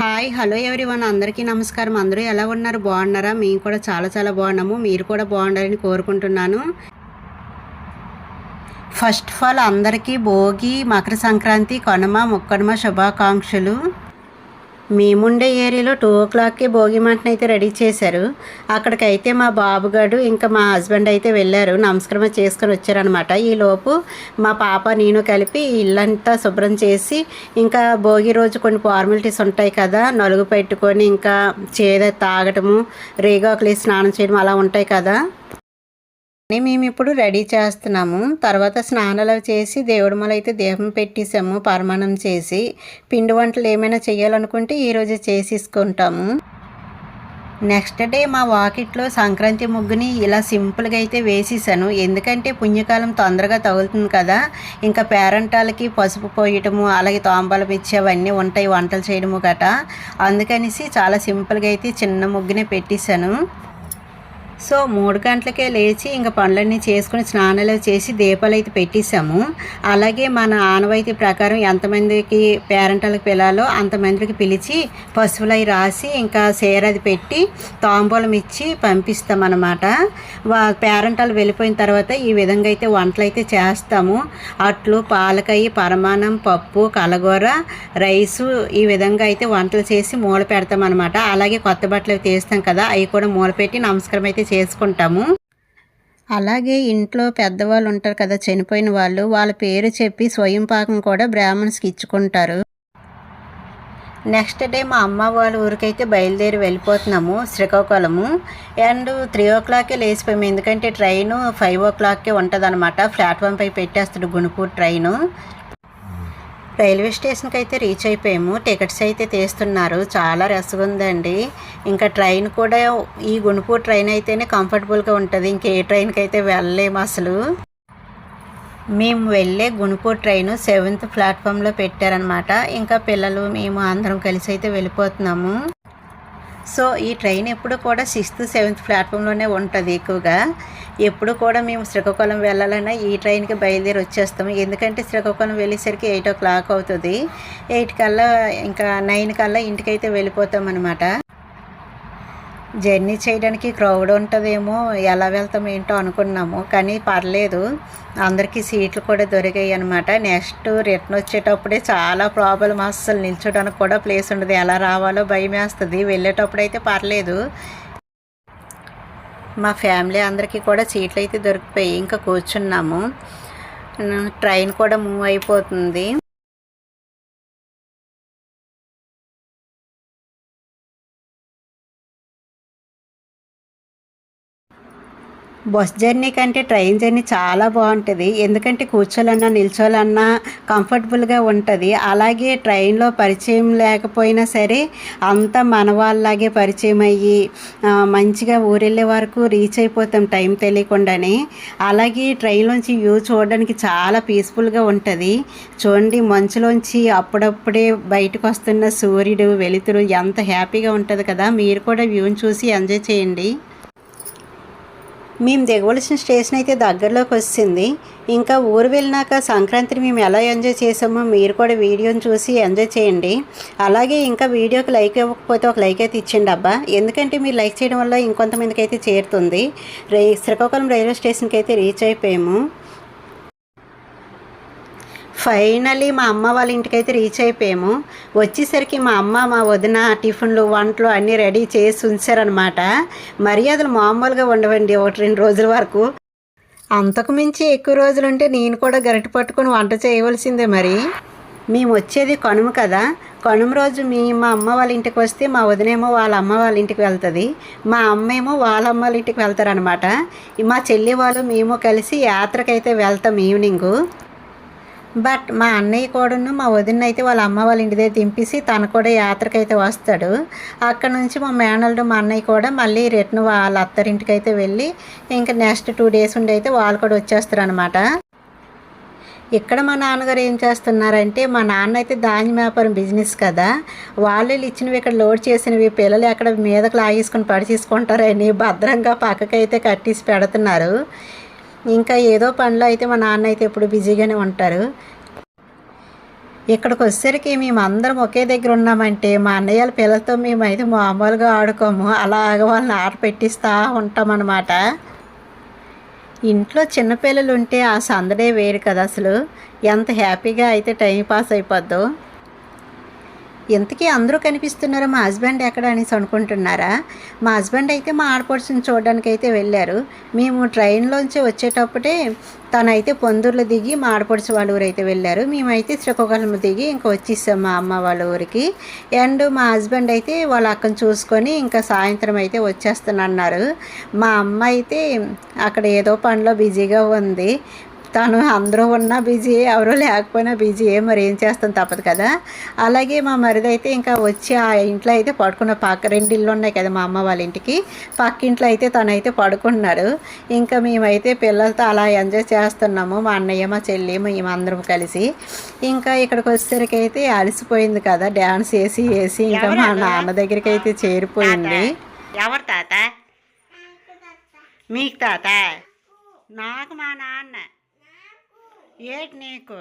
Hi hello everyone. అందరికీ నమస్కారం. అందరూ ఎలా ఉన్నారు? బాగున్నారా? మేము కూడా చాలా చాలా బాగున్నాము. మీరు కూడా బాగుండాలని కోరుకుంటున్నాను. ఫస్ట్ ఆఫ్ ఆల్ అందరికీ భోగి మకర సంక్రాంతి కనుమ ముక్కనుమ శుభాకాంక్షలు. మేముండే ఏరియాలో టూ ఓ క్లాక్కి భోగి మంటను అయితే రెడీ చేశారు. అక్కడికైతే మా బాబుగాడు ఇంకా మా హస్బెండ్ అయితే వెళ్ళారు. నమస్కారం చేసుకొని వచ్చారనమాట ఈలోపు మా పాప నేను కలిపి ఇల్లంతా శుభ్రం చేసి ఇంకా భోగి రోజు కొన్ని ఫార్మాలిటీస్ ఉంటాయి కదా నలుగు పెట్టుకొని ఇంకా చేద తాగటము రేగాకులు స్నానం చేయడం అలా ఉంటాయి కదా. మేము ఇప్పుడు రెడీ చేస్తున్నాము. తర్వాత స్నానాలు చేసి దేవుడి మల అయితే దీపం పెట్టేసాము పరమాణం చేసి. పిండి వంటలు ఏమైనా చేయాలనుకుంటే ఈరోజు చేసేసుకుంటాము. నెక్స్ట్ డే మా వాకిట్లో సంక్రాంతి ముగ్గుని ఇలా సింపుల్గా అయితే వేసేసాను. ఎందుకంటే పుణ్యకాలం తొందరగా తగులుతుంది కదా. ఇంకా పేరంటాలకి పసుపు పోయటము అలాగే తోంబలం ఇచ్చి అవన్నీ ఉంటాయి వంటలు చేయడము గట. అందుకనేసి చాలా సింపుల్గా అయితే చిన్న ముగ్గునే పెట్టేశాను సో మూడు గంటలకే లేచి ఇంకా పనులన్నీ చేసుకుని స్నానాలు చేసి దీపాలు అయితే పెట్టేశాము. అలాగే మన ఆనవాయితీ ప్రకారం ఎంతమందికి పేరెంటాలకు పిల్లాలో అంతమందికి పిలిచి పశువులు అవి రాసి ఇంకా సేరది పెట్టి తాంబూలం ఇచ్చి పంపిస్తామన్నమాట. వా పేరెంటాలు వెళ్ళిపోయిన తర్వాత ఈ విధంగా అయితే వంటలు అయితే చేస్తాము. అట్లు పాలకాయ పరమాణం పప్పు కలగూర రైసు ఈ విధంగా అయితే వంటలు చేసి మూల పెడతామన్నమాట. అలాగే కొత్త బట్టలు తీస్తాం కదా అవి కూడా మూల పెట్టి నమస్కారం అయితే చేసుకుంటాము. అలాగే ఇంట్లో పెద్దవాళ్ళు ఉంటారు కదా చనిపోయిన వాళ్ళు వాళ్ళ పేరు చెప్పి స్వయం పాకం కూడా బ్రాహ్మణ్స్కి ఇచ్చుకుంటారు. నెక్స్ట్ డే మా అమ్మ వాళ్ళ ఊరికైతే బయలుదేరి వెళ్ళిపోతున్నాము శ్రీకాకుళము. అండ్ త్రీ ఓ క్లాకే లేచిపోయాము ఎందుకంటే ట్రైను ఫైవ్ ఓ క్లాక్కే ఉంటుంది అనమాట ప్లాట్ఫామ్ పై పెట్టేస్తాడు గుణపూర్ ట్రైను. రైల్వే స్టేషన్కి అయితే రీచ్ అయిపోయాము. టికెట్స్ అయితే తీస్తున్నారు. చాలా రష్గా ఉందండి. ఇంకా ట్రైన్ కూడా ఈ గుణపూర్ ట్రైన్ అయితేనే కంఫర్టబుల్గా ఉంటుంది. ఇంకే ట్రైన్కి అయితే వెళ్ళలేము అసలు. మేము వెళ్ళే గుణపూర్ ట్రైన్ సెవెంత్ ప్లాట్ఫామ్లో పెట్టారనమాట ఇంకా పిల్లలు మేము అందరం కలిసి అయితే వెళ్ళిపోతున్నాము. సో ఈ ట్రైన్ ఎప్పుడు కూడా సిక్స్త్ సెవెంత్ ప్లాట్ఫామ్లోనే ఉంటుంది ఎక్కువగా. ఎప్పుడు కూడా మేము శ్రీకాకుళం వెళ్ళాలన్నా ఈ ట్రైన్కి బయలుదేరి వచ్చేస్తాము. ఎందుకంటే శ్రీకాకుళం వెళ్ళేసరికి ఎయిట్ ఓ క్లాక్ అవుతుంది. ఎయిట్ కల్లా ఇంకా నైన్ కల్లా ఇంటికైతే వెళ్ళిపోతాం అనమాట జర్నీ చేయడానికి క్రౌడ్ ఉంటుందేమో ఎలా వెళ్తాం ఏంటో అనుకున్నాము. కానీ పర్లేదు. అందరికీ సీట్లు కూడా దొరికాయి అనమాట నెక్స్ట్ రిటర్న్ వచ్చేటప్పుడే చాలా ప్రాబ్లం అస్సలు నిల్చోడానికి కూడా ప్లేస్ ఉండదు. ఎలా రావాలో భయం వేస్తుంది వెళ్ళేటప్పుడు అయితే పర్లేదు. మా ఫ్యామిలీ అందరికీ కూడా సీట్లు అయితే దొరికిపోయి ఇంకా కూర్చున్నాము. ట్రైన్ కూడా మూవ్ అయిపోతుంది. బస్ జర్నీ కంటే ట్రైన్ జర్నీ చాలా బాగుంటుంది. ఎందుకంటే కూర్చోలన్నా నిల్చోలన్నా కంఫర్టబుల్గా ఉంటుంది. అలాగే ట్రైన్లో పరిచయం లేకపోయినా సరే అంత మన వాళ్ళలాగే పరిచయం అయ్యి మంచిగా ఊరెళ్ళే వరకు రీచ్ అయిపోతాం టైం తెలియకుండానే. అలాగే ట్రైన్లోంచి వ్యూ చూడడానికి చాలా పీస్ఫుల్గా ఉంటుంది. చూడండి మంచులోంచి అప్పుడప్పుడే బయటకు వస్తున్న సూర్యుడు వెలుతురు ఎంత హ్యాపీగా ఉంటుంది కదా. మీరు కూడా వ్యూని చూసి ఎంజాయ్ చేయండి. మేము దిగవలసిన స్టేషన్ అయితే దగ్గరలోకి వచ్చింది ఇంకా ఊరు వెళ్ళినాక సంక్రాంతిని మేము ఎలా ఎంజాయ్ చేసామో మీరు కూడా వీడియోని చూసి ఎంజాయ్ చేయండి. అలాగే ఇంకా వీడియోకి లైక్ ఇవ్వకపోతే ఒక లైక్ అయితే ఇచ్చిండి అబ్బా. ఎందుకంటే మీరు లైక్ చేయడం వల్ల ఇంకొంతమందికి అయితే చేరుతుంది. రే శ్రీకాకుళం రైల్వే స్టేషన్కి అయితే రీచ్ అయిపోయాము. ఫైనలీ మా అమ్మ వాళ్ళ ఇంటికైతే రీచ్ అయిపోయాము. వచ్చేసరికి మా అమ్మ మా వదిన టిఫిన్లు వంటలు అన్నీ రెడీ చేసి ఉంచారనమాట మర్యాదలు మామూలుగా ఉండవండి ఒకటి రెండు రోజుల వరకు. అంతకు మించి ఎక్కువ రోజులుంటే నేను కూడా గరిటె పట్టుకొని వంట చేయవలసిందే మరి. మేము వచ్చేది కనుమ కదా. కనుమ రోజు మీ మా అమ్మ వాళ్ళ ఇంటికి వస్తే మా వదినేమో వాళ్ళ అమ్మ వాళ్ళ ఇంటికి వెళ్తుంది. మా అమ్మ ఏమో వాళ్ళ అమ్మ వాళ్ళ ఇంటికి వెళ్తారనమాట మా చెల్లి వాళ్ళు మేము కలిసి యాత్రకైతే వెళ్తాం ఈవినింగు. బట్ మా అన్నయ్య కూడాను మా వదిన అయితే వాళ్ళ అమ్మ వాళ్ళ ఇంటి దగ్గర దింపేసి తను కూడా యాత్రకైతే వస్తాడు. అక్కడ నుంచి మా మేనల్డు మా అన్నయ్య కూడా మళ్ళీ రిటర్న్ వాళ్ళ అత్తరింటికి అయితే వెళ్ళి ఇంకా నెక్స్ట్ టూ డేస్ ఉండి అయితే వాళ్ళు కూడా వచ్చేస్తారు అనమాట ఇక్కడ మా నాన్నగారు ఏం చేస్తున్నారంటే మా నాన్న అయితే ధాన్యం వ్యాపారం బిజినెస్ కదా. వాళ్ళు ఇచ్చినవి ఇక్కడ లోడ్ చేసినవి పిల్లలు ఎక్కడ మీదకు లాగేసుకొని పడిచేసుకుంటారని భద్రంగా పక్కకైతే కట్టేసి పెడుతున్నారు. ఇంకా ఏదో పనిలో అయితే మా నాన్న అయితే ఎప్పుడు బిజీగానే ఉంటారు. ఇక్కడికి వచ్చేసరికి మేము అందరం ఒకే దగ్గర ఉన్నామంటే మా అన్నయ్యల పిల్లలతో మేము అయితే మామూలుగా ఆడుకోము. అలాగ వాళ్ళని ఆట పెట్టిస్తూ ఉంటామన్నమాట. ఇంట్లో చిన్నపిల్లలు ఉంటే ఆ సందడే వేరు కదా అసలు. ఎంత హ్యాపీగా అయితే టైం పాస్ అయిపోద్దో. ఇంతకీ అందరూ కనిపిస్తున్నారు మా హస్బెండ్ ఎక్కడ అనేసి అనుకుంటున్నారా? మా హస్బెండ్ అయితే మా ఆడపడుచుని చూడడానికి అయితే వెళ్ళారు. మేము ట్రైన్లోంచి వచ్చేటప్పుడే తనైతే పొందూరులో దిగి మా ఆడపడుచు వాళ్ళ ఊరు అయితే వెళ్ళారు. మేమైతే శ్రీకాకుళం దిగి ఇంకా వచ్చేసాం మా అమ్మ వాళ్ళ ఊరికి. అండ్ మా హస్బెండ్ అయితే వాళ్ళ అక్కను చూసుకొని ఇంకా సాయంత్రం అయితే వచ్చేస్తానన్నారు. మా అమ్మ అయితే అక్కడ ఏదో పనిలో బిజీగా ఉంది. తను అందరూ ఉన్నా బిజీ ఎవరూ లేకపోయినా బిజీ మరి ఏం చేస్తాం తప్పదు కదా. అలాగే మా మరిది అయితే ఇంకా వచ్చి ఆ ఇంట్లో అయితే పడుకున్న పక్క రెండు ఇల్లు ఉన్నాయి కదా మా అమ్మ వాళ్ళ ఇంటికి. పక్క ఇంట్లో అయితే తనైతే పడుకున్నాడు ఇంకా మేమైతే పిల్లలతో అలా ఎంజాయ్ చేస్తున్నాము మా అన్నయ్య మా చెల్లి మేము అందరం కలిసి. ఇంకా ఇక్కడికి వచ్చేసరికి అయితే అలసిపోయింది కదా డ్యాన్స్ వేసి వేసి ఇంకా మా నాన్న దగ్గరికి అయితే చేరిపోయింది. ఎవరు తాత? మీకు తాత? నాకు మా నాన్న. ఏటి నీకు.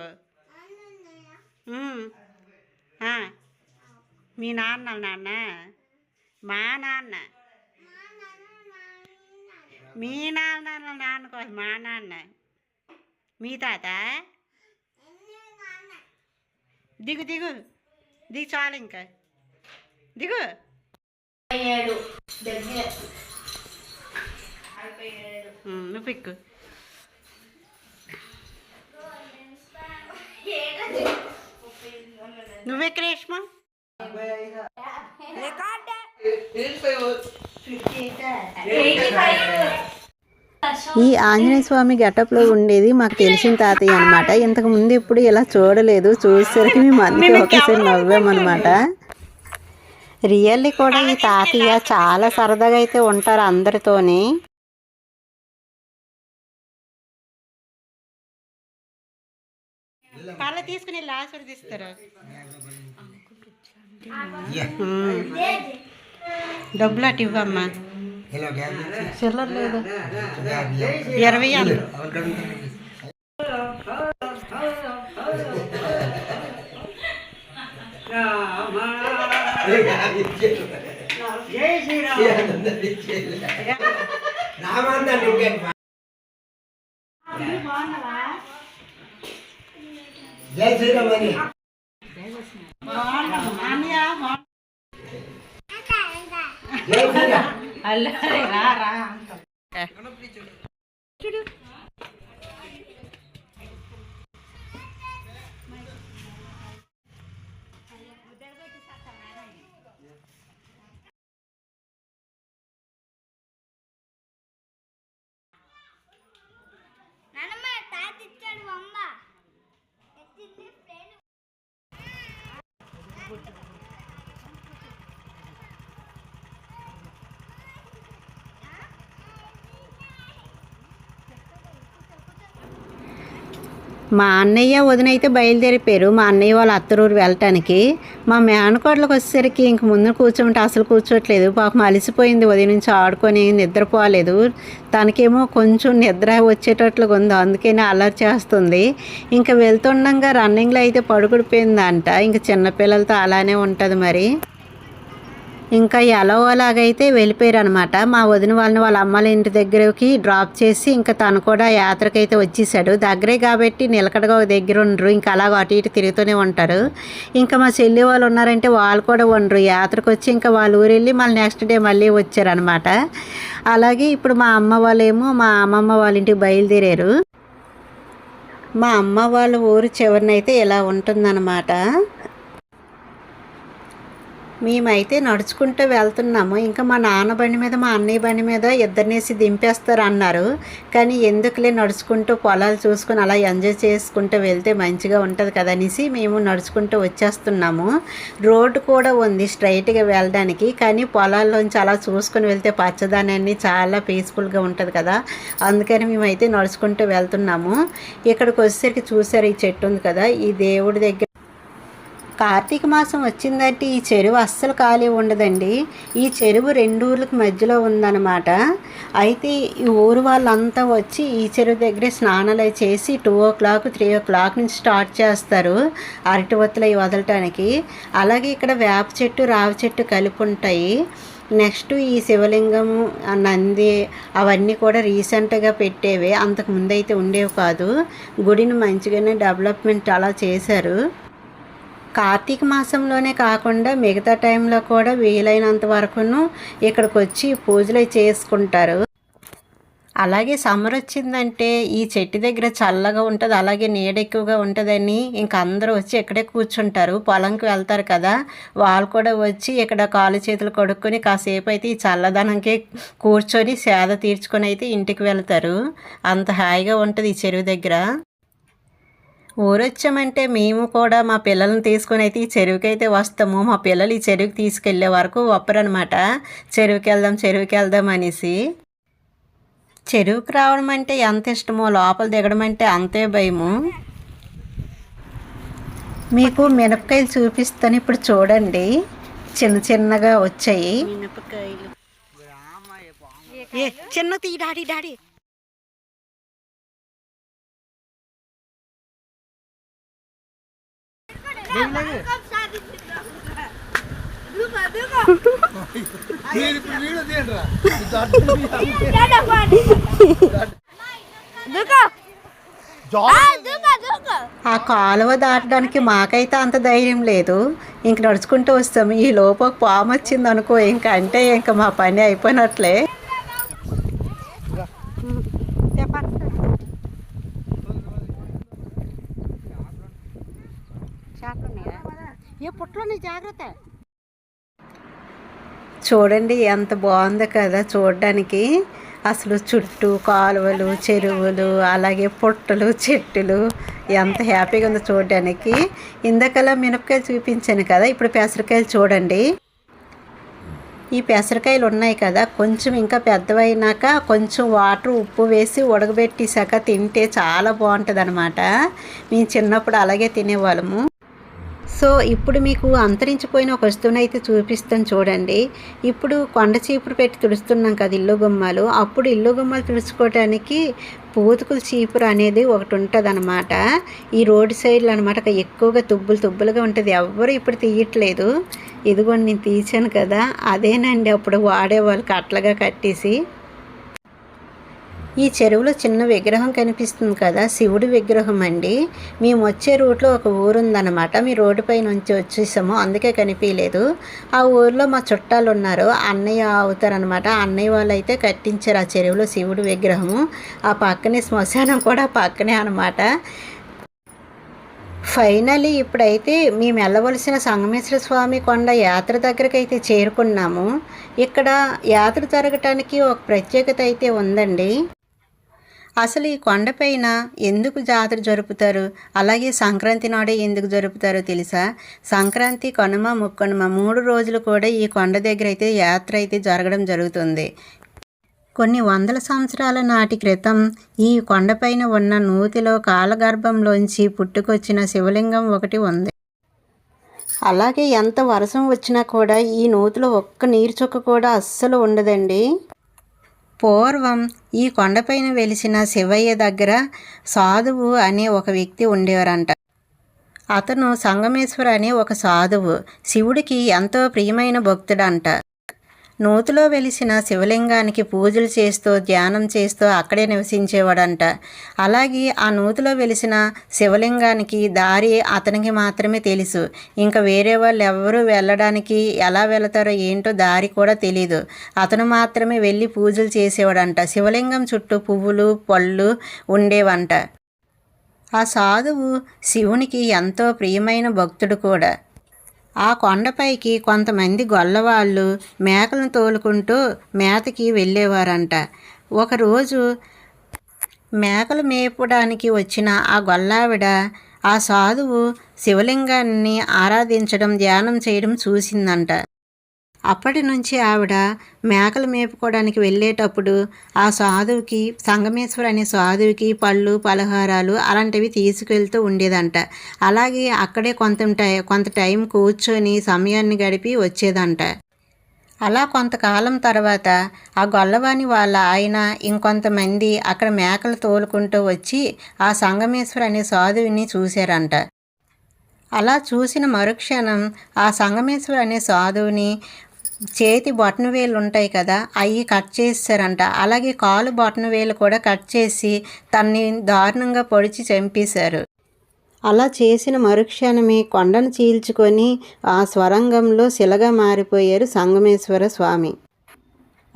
మీ నాన్న నాన్న? మా నాన్న? మీ నాన్న నాన్న కోసం మా నాన్న? మీ తాత? దిగు దిగు. దిగు చాలు ఇంకా. దిగు. ఉమ్, నువ్వు పిక్కు. నువ్వెక్కడ రేష్మా ఈ ఆంజనేయ స్వామి గెటప్లో ఉండేది మాకు తెలిసిన తాతయ్య అనమాట ఇంతకు ముందు ఎప్పుడు ఇలా చూడలేదు. చూసేసరికి మేము అందుకే ఒకసారి నవ్వామన్నమాట. రియల్లీ కూడా ఈ తాతయ్య చాలా సరదాగా అయితే ఉంటారు అందరితోని. తీసుకుని వెళ్ళి ఆశీర్వదిస్తారు డబ్బులు అటు ఇవ్వమ్మా. చిల్లర లేదు. ఇరవై జై శ్రీరామ్. అని జై శ్రీరామ్ మా అన్నయ్య వదినైతే బయలుదేరిపోయారు. మా అన్నయ్య వాళ్ళ అత్తరూరు వెళ్ళటానికి. మా మేనకోడలకు వచ్చేసరికి ఇంక ముందు కూర్చోమంటే అసలు కూర్చోట్లేదు. పాపం అలసిపోయింది ఉదయం నుంచి ఆడుకొని నిద్రపోలేదు. తనకేమో కొంచెం నిద్ర వచ్చేటట్లుగా ఉంది. అందుకనే అల్లరి చేస్తుంది. ఇంకా వెళ్తుండగా రన్నింగ్లో అయితే పడుకుడిపోయిందంట. ఇంక చిన్నపిల్లలతో అలానే ఉంటుంది మరి. ఇంకా ఎలా అలాగైతే వెళ్ళిపోయారు అనమాట మా వదిన వాళ్ళని వాళ్ళ అమ్మల ఇంటి దగ్గరకి డ్రాప్ చేసి ఇంకా తను కూడా యాత్రకైతే వచ్చేసాడు. దగ్గరే కాబట్టి నిలకడగా ఒక దగ్గర ఉండరు. ఇంకా అలాగ అటు ఇటు తిరుగుతూనే ఉంటారు. ఇంకా మా చెల్లి వాళ్ళు ఉన్నారంటే వాళ్ళు కూడా ఉండరు. యాత్రకు వచ్చి ఇంకా వాళ్ళ ఊరు వెళ్ళి మళ్ళీ నెక్స్ట్ డే మళ్ళీ వచ్చారనమాట. అలాగే ఇప్పుడు మా అమ్మ వాళ్ళేమో మా అమ్మమ్మ వాళ్ళ ఇంటికి బయలుదేరారు. మా అమ్మ వాళ్ళ ఊరు చివరినైతే ఇలా ఉంటుందన్నమాట. మేమైతే నడుచుకుంటూ వెళ్తున్నాము. ఇంకా మా నాన్న బండి మీద మా అన్నయ్య బండి మీద ఇద్దరినేసి దింపేస్తారు అన్నారు కానీ ఎందుకులే నడుచుకుంటూ పొలాలు చూసుకొని అలా ఎంజాయ్ చేసుకుంటూ వెళ్తే మంచిగా ఉంటుంది కదా అనేసి మేము నడుచుకుంటూ వచ్చేస్తున్నాము. రోడ్డు కూడా ఉంది స్ట్రైట్గా వెళ్ళడానికి. కానీ పొలాల్లోంచి అలా చూసుకొని వెళ్తే పచ్చదనాన్ని చాలా పీస్ఫుల్గా ఉంటుంది కదా. అందుకని మేమైతే నడుచుకుంటూ వెళ్తున్నాము. ఇక్కడికి వచ్చేసరికి చూసారు ఈ చెట్టు ఉంది కదా. ఈ దేవుడి దగ్గర కార్తీక మాసం వచ్చిందంటే ఈ చెరువు అస్సలు ఖాళీ ఉండదండి. ఈ చెరువు రెండు ఊర్లకు మధ్యలో ఉందన్నమాట. అయితే ఈ ఊరు వాళ్ళంతా వచ్చి ఈ చెరువు దగ్గరే స్నానాలు చేసి two o'clock three o'clock నుంచి స్టార్ట్ చేస్తారు అరటి వత్తులు అవి వదలటానికి. అలాగే ఇక్కడ వేప చెట్టు రావి చెట్టు కలిపి ఉంటాయి. నెక్స్ట్ ఈ శివలింగం నంది అవన్నీ కూడా రీసెంట్గా పెట్టేవి. అంతకు ముందు అయితే ఉండేవి కాదు. గుడిని మంచిగానే డెవలప్మెంట్ అలా చేశారు. కార్తీక మాసంలోనే కాకుండా మిగతా టైంలో కూడా వీలైనంత వరకును ఇక్కడికి వచ్చి పూజలు చేసుకుంటారు. అలాగే సమ్మర్ వచ్చిందంటే ఈ చెట్టు దగ్గర చల్లగా ఉంటుంది అలాగే నీడ ఎక్కువగా ఉంటుందని ఇంక అందరూ వచ్చి ఇక్కడే కూర్చుంటారు. పొలంకి వెళ్తారు కదా వాళ్ళు కూడా వచ్చి ఇక్కడ కాలు చేతులు కొడుక్కొని కాసేపు అయితే ఈ చల్లదనంకి కూర్చొని సేద తీర్చుకొని అయితే ఇంటికి వెళ్తారు. అంత హాయిగా ఉంటుంది ఈ చెరువు దగ్గర. ఊరొచ్చామంటే మేము కూడా మా పిల్లల్ని తీసుకొని అయితే ఈ చెరువుకి అయితే వస్తాము. మా పిల్లలు ఈ చెరువుకి తీసుకెళ్ళే వరకు ఒప్పరనమాట చెరువుకి వెళ్దాం చెరువుకి వెళ్దాం అనేసి. చెరువుకి రావడం అంటే ఎంత ఇష్టమో లోపల దిగడం అంటే అంతే భయము. మీకు మినపకాయలు చూపిస్తాను ఇప్పుడు చూడండి. చిన్న చిన్నగా వచ్చాయి. చిన్న తీ డాడీ డాడీ. ఆ కాలువ దాటడానికి మాకైతే అంత ధైర్యం లేదు. ఇంక నడుచుకుంటూ వస్తాము ఈ లోపు పాము వచ్చింది అనుకో ఇంక అంటే ఇంక మా పని అయిపోయినట్లే. జాగ్రత్త. చూడండి ఎంత బాగుందో కదా చూడడానికి. అసలు చుట్టూ కాలువలు చెరువులు అలాగే పుట్టలు చెట్టులు. ఎంత హ్యాపీగా ఉందో చూడడానికి. ఇందాకలా మినపకాయలు చూపించాను కదా ఇప్పుడు పెసరకాయలు చూడండి. ఈ పెసరకాయలు ఉన్నాయి కదా కొంచెం ఇంకా పెద్దవైనాక కొంచెం వాటర్ ఉప్పు వేసి ఉడకబెట్టేసాక తింటే చాలా బాగుంటుంది అనమాట మేము చిన్నప్పుడు అలాగే తినేవాళ్ళము. సో ఇప్పుడు మీకు అంతరించిపోయిన ఒక వస్తువుని అయితే చూపిస్తాను చూడండి. ఇప్పుడు కొండ చీపురు పెట్టి తుడుస్తున్నాం కదా ఇల్లు గుమ్మాలు. అప్పుడు ఇల్లు గుమ్మాలు తుడుచుకోవడానికి పూతుకుల చీపురు అనేది ఒకటి ఉంటుంది అనమాట ఈ రోడ్ సైడ్లో అనమాట ఎక్కువగా తుబ్బులు తుబ్బులుగా ఉంటుంది. ఎవ్వరు ఇప్పుడు తీయట్లేదు. ఇదిగోండి నేను తీసాను కదా. అదేనండి అప్పుడు వాడేవాళ్ళు అట్లగా కట్టేసి ఈ చెరువులో చిన్న విగ్రహం కనిపిస్తుంది కదా శివుడి విగ్రహం అండి. మేము వచ్చే రూట్లో ఒక ఊరుందనమాట మీ రోడ్డు పై నుంచి వచ్చేసాము. అందుకే కనిపించలేదు ఆ ఊర్లో మా చుట్టాలు ఉన్నారు అన్నయ్య అవుతారనమాట అన్నయ్య వాళ్ళు అయితే కట్టించారు ఆ చెరువులో శివుడి విగ్రహము. ఆ పక్కనే శ్మశానం కూడా పక్కనే అనమాట ఫైనలీ ఇప్పుడైతే మేము వెళ్ళవలసిన సంగమేశ్వర స్వామి కొండ యాత్ర దగ్గరికి అయితే చేరుకున్నాము. ఇక్కడ యాత్ర జరగటానికి ఒక ప్రత్యేకత అయితే ఉందండి. అసలు ఈ కొండపైన ఎందుకు జాతర జరుపుతారు? అలాగే సంక్రాంతి నాడే ఎందుకు జరుపుతారో తెలుసా? సంక్రాంతి కనుమ ముక్కనుమ మూడు రోజులు కూడా ఈ కొండ దగ్గర అయితే యాత్ర అయితే జరగడం జరుగుతుంది. కొన్ని వందల సంవత్సరాల నాటి క్రితం ఈ కొండపైన ఉన్న నూతిలో కాలగర్భంలోంచి పుట్టుకొచ్చిన శివలింగం ఒకటి ఉంది. అలాగే ఎంత వర్షం వచ్చినా కూడా ఈ నూతిలో ఒక్క నీరు చుక్క కూడా అస్సలు ఉండదండి. పూర్వం ఈ కొండపైన వెలిసిన శివయ్య దగ్గర సాధువు అనే ఒక వ్యక్తి ఉండేవారంట. అతను సంగమేశ్వర అనే ఒక సాధువు. శివుడికి ఎంతో ప్రియమైన భక్తుడంట. నూతిలో వెలిసిన శివలింగానికి పూజలు చేస్తూ ధ్యానం చేస్తూ అక్కడే నివసించేవాడంట. అలాగే ఆ నూతిలో వెలిసిన శివలింగానికి దారి అతనికి మాత్రమే తెలుసు. ఇంకా వేరే వాళ్ళు ఎవరు వెళ్ళడానికి ఎలా వెళతారో ఏంటో దారి కూడా తెలియదు అతను మాత్రమే వెళ్ళి పూజలు చేసేవాడంట. శివలింగం చుట్టూ పువ్వులు పళ్ళు ఉండేవంట. ఆ సాధువు శివునికి ఎంతో ప్రియమైన భక్తుడు కూడా. ఆ కొండపైకి కొంతమంది గొల్లవాళ్ళు మేకలను తోలుకుంటూ మేతకి వెళ్ళేవారంట. ఒకరోజు మేకలు మేపడానికి వచ్చిన ఆ గొల్లావిడ ఆ సాధువు శివలింగాన్ని ఆరాధించడం ధ్యానం చేయడం చూసిందంట. అప్పటి నుంచి ఆవిడ మేకలు మేపుకోవడానికి వెళ్ళేటప్పుడు ఆ సాధువుకి సంగమేశ్వర్ అనే సాధువుకి పళ్ళు పలహారాలు అలాంటివి తీసుకెళ్తూ ఉండేదంట. అలాగే అక్కడే కొంత టై కొంత టైం కూర్చొని సమయాన్ని గడిపి వచ్చేదంట. అలా కొంతకాలం తర్వాత ఆ గొల్లవాని వాళ్ళ ఆయన ఇంకొంతమంది అక్కడ మేకలు తోలుకుంటూ వచ్చి ఆ సంగమేశ్వర్ అనే సాధువుని చూశారంట. అలా చూసిన మరుక్షణం ఆ సంగమేశ్వర్ అనే సాధువుని చేతి బొటన వేలు ఉంటాయి కదా అవి కట్ చేశారంట అలాగే కాలు బొటన వేలు కూడా కట్ చేసి తన్ని దారుణంగా పొడిచి చంపేశారు. అలా చేసిన మరుక్షణమే కొండను చీల్చుకొని ఆ స్వరంగంలో శిలగా మారిపోయారు సంగమేశ్వర స్వామి.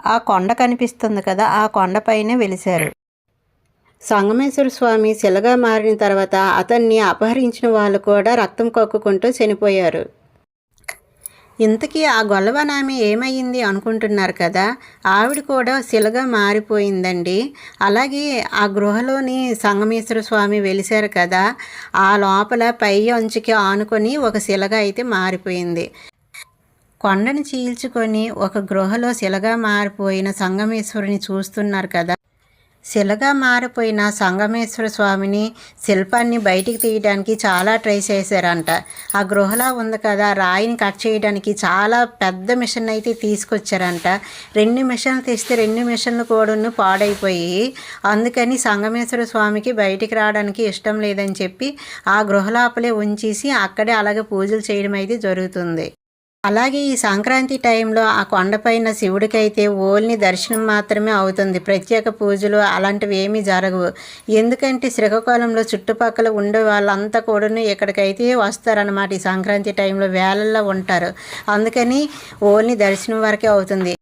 ఆ కొండ కనిపిస్తుంది కదా ఆ కొండపైనే వెలిశారు. సంగమేశ్వర స్వామి శిలగా మారిన తర్వాత అతన్ని అపహరించిన వాళ్ళు కూడా రక్తం కక్కుకుంటూ చనిపోయారు. ఇంతకీ ఆ గొల్లవనామి ఏమయ్యింది అనుకుంటున్నారు కదా? ఆవిడ కూడా శిలగా మారిపోయిందండి. అలాగే ఆ గృహలోని సంగమేశ్వర స్వామి వెలిశారు కదా? ఆ లోపల పై అంచుకి ఆనుకొని ఒక శిలగా అయితే మారిపోయింది. కొండను చీల్చుకొని ఒక గృహలో శిలగా మారిపోయిన సంగమేశ్వరుని చూస్తున్నారు కదా? శిలగా మారిపోయిన సంగమేశ్వర స్వామిని శిల్పాన్ని బయటికి తీయడానికి చాలా ట్రై చేశారంట. ఆ గృహలా ఉంది కదా రాయిని కట్ చేయడానికి చాలా పెద్ద మిషన్ అయితే తీసుకొచ్చారంట. రెండు మిషన్లు తెస్తే రెండు మిషన్లు కూడా పాడైపోయి అందుకని సంగమేశ్వర స్వామికి బయటికి రావడానికి ఇష్టం లేదని చెప్పి ఆ గృహలోపలే ఉంచేసి అక్కడే అలాగే పూజలు చేయడం అయితే జరుగుతుంది. అలాగే ఈ సంక్రాంతి టైంలో ఆ కొండపైన శివుడికైతే ఓల్ని దర్శనం మాత్రమే అవుతుంది. ప్రత్యేక పూజలు అలాంటివి ఏమీ జరగవు. ఎందుకంటే శ్రీకాకుళంలో చుట్టుపక్కల ఉండే వాళ్ళంతా కూడాను ఇక్కడికైతే వస్తారనమాట ఈ సంక్రాంతి టైంలో వేలల్లో ఉంటారు. అందుకని ఓన్లీ దర్శనం వరకే అవుతుంది.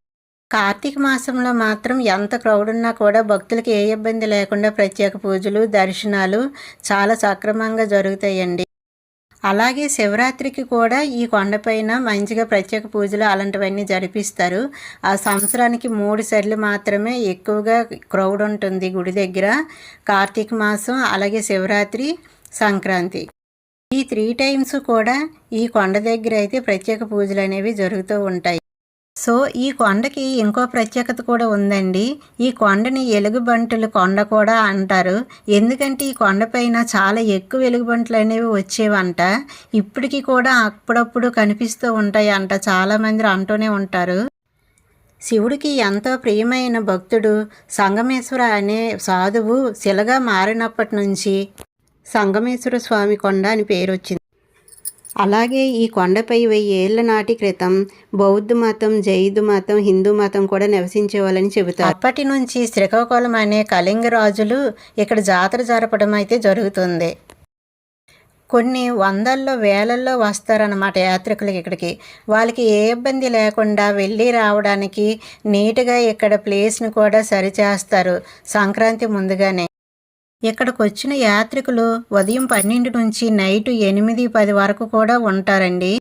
కార్తీక మాసంలో మాత్రం ఎంత క్రౌడ్ ఉన్నా కూడా భక్తులకు ఏ ఇబ్బంది లేకుండా ప్రత్యేక పూజలు దర్శనాలు చాలా సక్రమంగా జరుగుతాయండి. అలాగే శివరాత్రికి కూడా ఈ కొండపైన మంచిగా ప్రత్యేక పూజలు అలాంటివన్నీ జరిపిస్తారు. ఆ సంవత్సరానికి మూడు సార్లు మాత్రమే ఎక్కువగా క్రౌడ్ ఉంటుంది గుడి దగ్గర. కార్తీక మాసం అలాగే శివరాత్రి సంక్రాంతి. ఈ త్రీ టైమ్స్ కూడా ఈ కొండ దగ్గర అయితే ప్రత్యేక పూజలు అనేవి జరుగుతూ ఉంటాయి. సో ఈ కొండకి ఇంకో ప్రత్యేకత కూడా ఉందండి. ఈ కొండని ఎలుగుబంటుల కొండ కూడా అంటారు. ఎందుకంటే ఈ కొండపైన చాలా ఎక్కువ ఎలుగుబంట్లు అనేవి వచ్చేవంట. ఇప్పటికీ కూడా అప్పుడప్పుడు కనిపిస్తూ ఉంటాయి అంట చాలామంది అంటూనే ఉంటారు. శివుడికి ఎంతో ప్రియమైన భక్తుడు సంగమేశ్వర అనే సాధువు శిలగా మారినప్పటి నుంచి సంగమేశ్వర స్వామి కొండ అని పేరు వచ్చింది అలాగే ఈ కొండపై వెయ్యి ఏళ్ళ నాటి క్రితం బౌద్ధ మతం జైదు మతం హిందూ మతం కూడా నివసించేవాళ్ళని చెబుతారు. అప్పటి నుంచి శ్రీకాకుళం అనే కళింగ రాజులు ఇక్కడ జాతర జరపడం అయితే జరుగుతుంది. కొన్ని వందల్లో వేలల్లో వస్తారన్నమాట యాత్రికులకి ఇక్కడికి. వాళ్ళకి ఏ ఇబ్బంది లేకుండా వెళ్ళి రావడానికి నీట్గా ఇక్కడ ప్లేస్ని కూడా సరిచేస్తారు సంక్రాంతి ముందుగానే. ఇక్కడికి వచ్చిన యాత్రికులు ఉదయం పన్నెండు నుంచి నైట్ ఎనిమిది పది వరకు కూడా ఉంటారండి.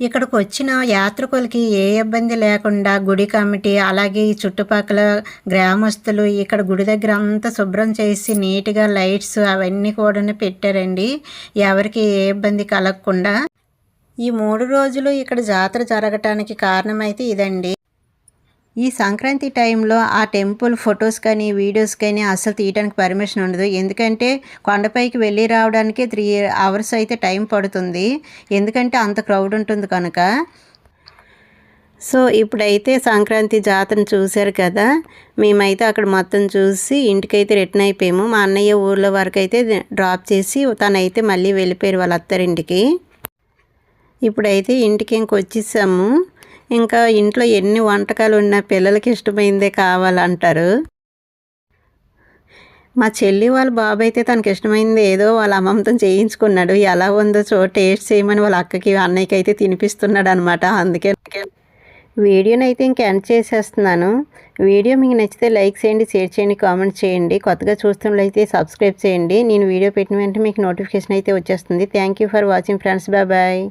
ఇక్కడికి వచ్చిన యాత్రికులకి ఏ ఇబ్బంది లేకుండా గుడి కమిటీ అలాగే ఈ చుట్టుపక్కల గ్రామస్తులు ఇక్కడ గుడి దగ్గర అంతా శుభ్రం చేసి నీట్గా లైట్స్ అవన్నీ కూడా పెట్టారండి. ఎవరికి ఏ ఇబ్బంది కలగకుండా. ఈ మూడు రోజులు ఇక్కడ జాతర జరగటానికి కారణమైతే ఇదండి. ఈ సంక్రాంతి టైంలో ఆ టెంపుల్ ఫొటోస్ కానీ వీడియోస్ కానీ అసలు తీయడానికి పర్మిషన్ ఉండదు. ఎందుకంటే కొండపైకి వెళ్ళి రావడానికి త్రీ అవర్స్ అయితే టైం పడుతుంది. ఎందుకంటే అంత క్రౌడ్ ఉంటుంది కనుక. సో ఇప్పుడైతే సంక్రాంతి జాతరను చూశారు కదా. మేమైతే అక్కడ మొత్తం చూసి ఇంటికైతే రిటర్న్ అయిపోయాము. మా అన్నయ్య ఊర్లో వరకు అయితే డ్రాప్ చేసి తనైతే మళ్ళీ వెళ్ళిపోయారు వాళ్ళ అత్తారింటికి. ఇప్పుడైతే ఇంటికి ఇంకొచ్చేసాము. ఇంకా ఇంట్లో ఎన్ని వంటకాలు ఉన్నా పిల్లలకి ఇష్టమైందే కావాలంటారు. మా చెల్లి వాళ్ళ బాబు అయితే తనకి ఇష్టమైంది ఏదో వాళ్ళ అమ్మమ్మతో చేయించుకున్నాడు. ఎలా ఉందో చో టేస్ట్ చేయమని వాళ్ళ అక్కకి అన్నయ్యకి అయితే తినిపిస్తున్నాడు అనమాట అందుకే వీడియోని అయితే ఇంక ఎండ్ చేసేస్తున్నాను. వీడియో మీకు నచ్చితే లైక్ చేయండి షేర్ చేయండి కామెంట్ చేయండి. కొత్తగా చూస్తున్నట్లయితే సబ్స్క్రైబ్ చేయండి. నేను వీడియో పెట్టిన వెంటనే మీకు నోటిఫికేషన్ అయితే వచ్చేస్తుంది. Thank you for watching friends. Bye bye.